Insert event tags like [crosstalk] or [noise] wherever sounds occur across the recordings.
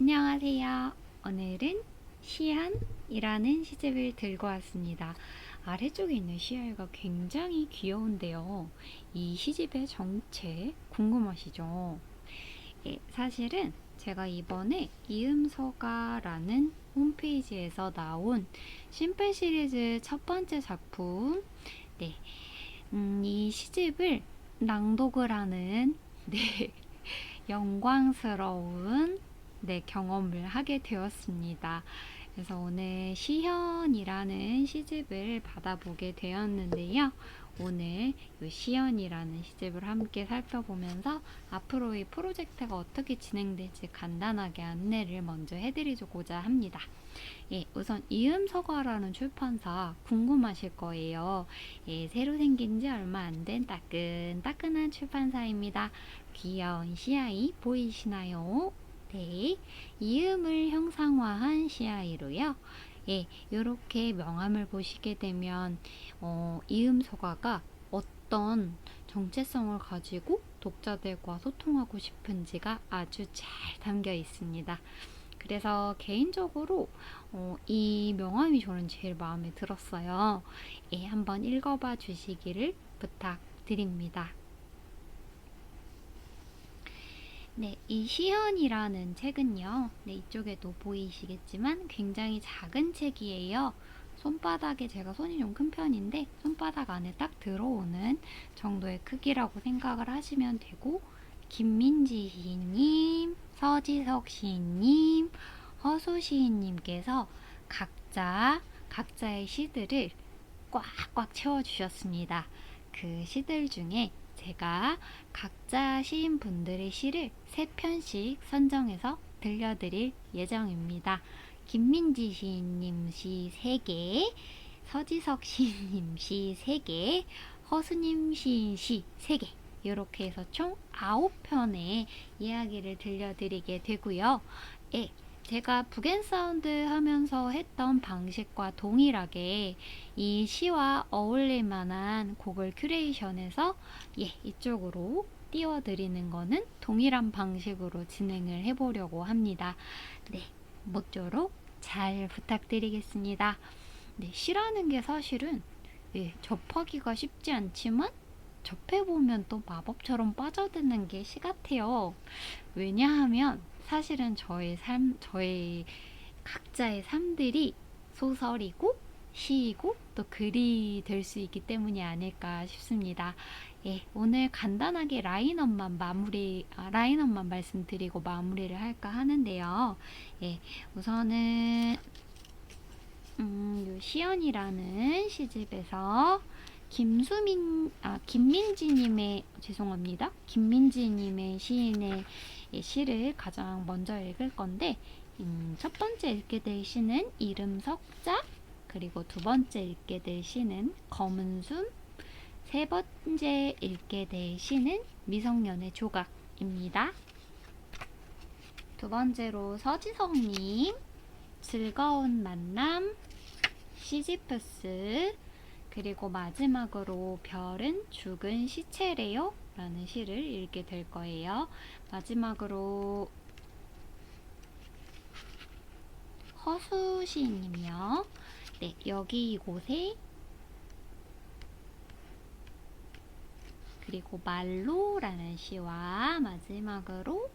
안녕하세요. 오늘은 시안이라는 시집을 들고 왔습니다. 아래쪽에 있는 시아이가 굉장히 귀여운데요. 이 시집의 정체 궁금하시죠? 예, 사실은 제가 이번에 이음서가라는 홈페이지에서 나온 심플 시리즈 첫 번째 작품, 네, 음, 이 시집을 낭독을 하는 네, [laughs] 영광스러운 네, 경험을 하게 되었습니다. 그래서 오늘 시현이라는 시집을 받아보게 되었는데요. 오늘 이 시연이라는 시집을 함께 살펴보면서 앞으로 이 프로젝트가 어떻게 진행될지 간단하게 안내를 먼저 해드리고자 합니다. 예, 우선 이음서가라는 출판사 궁금하실 거예요. 예, 새로 생긴 지 얼마 안 된 따끈따끈한 출판사입니다. 귀여운 시아이 보이시나요? 네, 이음을 형상화한 시아이로요. 예, 이렇게 명암을 보시게 되면 어, 이음 소가가 어떤 정체성을 가지고 독자들과 소통하고 싶은지가 아주 잘 담겨 있습니다. 그래서 개인적으로 어, 이 명암이 저는 제일 마음에 들었어요. 예, 한번 읽어봐 주시기를 부탁드립니다. 네, 이 시현이라는 책은요. 네, 이쪽에도 보이시겠지만 굉장히 작은 책이에요. 손바닥에 제가 손이 좀 큰 편인데 손바닥 안에 딱 들어오는 정도의 크기라고 생각을 하시면 되고 김민지 시인님, 서지석 시인님, 허수 시인님께서 각자 각자의 시들을 꽉꽉 채워주셨습니다. 그 시들 중에 제가 각자 시인분들의 시를 세 편씩 선정해서 들려드릴 예정입니다. 김민지 시인님 시 3개, 서지석 시인님 시 3개, 허수님 시인 시 3개. 이렇게 해서 총 9편의 이야기를 들려드리게 되고요. 예, 제가 북앤 사운드 하면서 했던 방식과 동일하게 이 시와 어울릴 만한 곡을 큐레이션해서 예, 이쪽으로 띄워드리는 거는 동일한 방식으로 진행을 해보려고 합니다. 네, 모쪼록 잘 부탁드리겠습니다. 네, 시라는 게 사실은 예, 접하기가 쉽지 않지만 접해보면 또 마법처럼 빠져드는 게 시 같아요. 왜냐하면 사실은 저의 삶, 저의 각자의 삶들이 소설이고 시이고 또 글이 될 수 있기 때문이 아닐까 싶습니다. 예, 오늘 간단하게 라인업만 마무리, 아, 라인업만 말씀드리고 마무리를 할까 하는데요. 예, 우선은, 음, 요 시연이라는 시집에서 김수민, 아, 김민지님의, 죄송합니다. 김민지님의 시인의 시를 가장 먼저 읽을 건데, 음, 첫 번째 읽게 될 시는 이름 석자, 그리고 두 번째 읽게 될 시는 검은 숨, 세 번째 읽게 될 시는 미성년의 조각입니다. 두 번째로 서지성님, 즐거운 만남, 시지프스, 그리고 마지막으로 별은 죽은 시체래요 라는 시를 읽게 될 거예요. 마지막으로 허수 시인님이요. 네, 여기 이곳에 그리고 말로라는 시와 마지막으로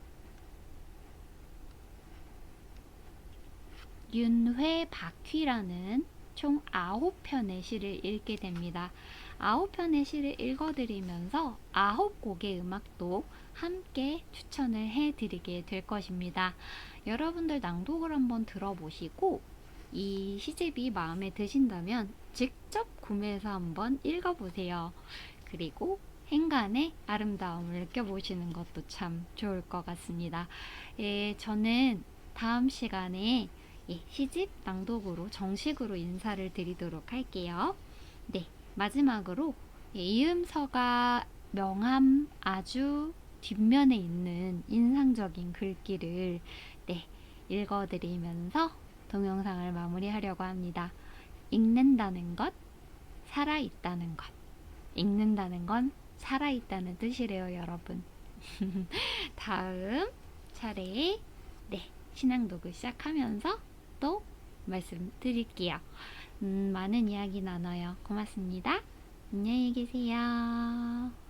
윤회 박휘라는 총 9편의 시를 읽게 됩니다. 9편의 시를 읽어드리면서 9곡의 음악도 함께 추천을 해드리게 될 것입니다. 여러분들 낭독을 한번 들어보시고 이 시집이 마음에 드신다면 직접 구매해서 한번 읽어보세요. 그리고 행간의 아름다움을 느껴보시는 것도 참 좋을 것 같습니다. 예, 저는 다음 시간에 예, 시집 낭독으로 정식으로 인사를 드리도록 할게요. 네, 마지막으로 예, 이음서가 명함 아주 뒷면에 있는 인상적인 글귀를 네, 읽어드리면서 동영상을 마무리하려고 합니다. 읽는다는 것, 살아있다는 것. 읽는다는 건 살아있다는 뜻이래요, 여러분. [laughs] 다음 차례에 네, 신앙독을 시작하면서 또 말씀드릴게요. 음, 많은 이야기 나눠요. 고맙습니다. 안녕히 계세요.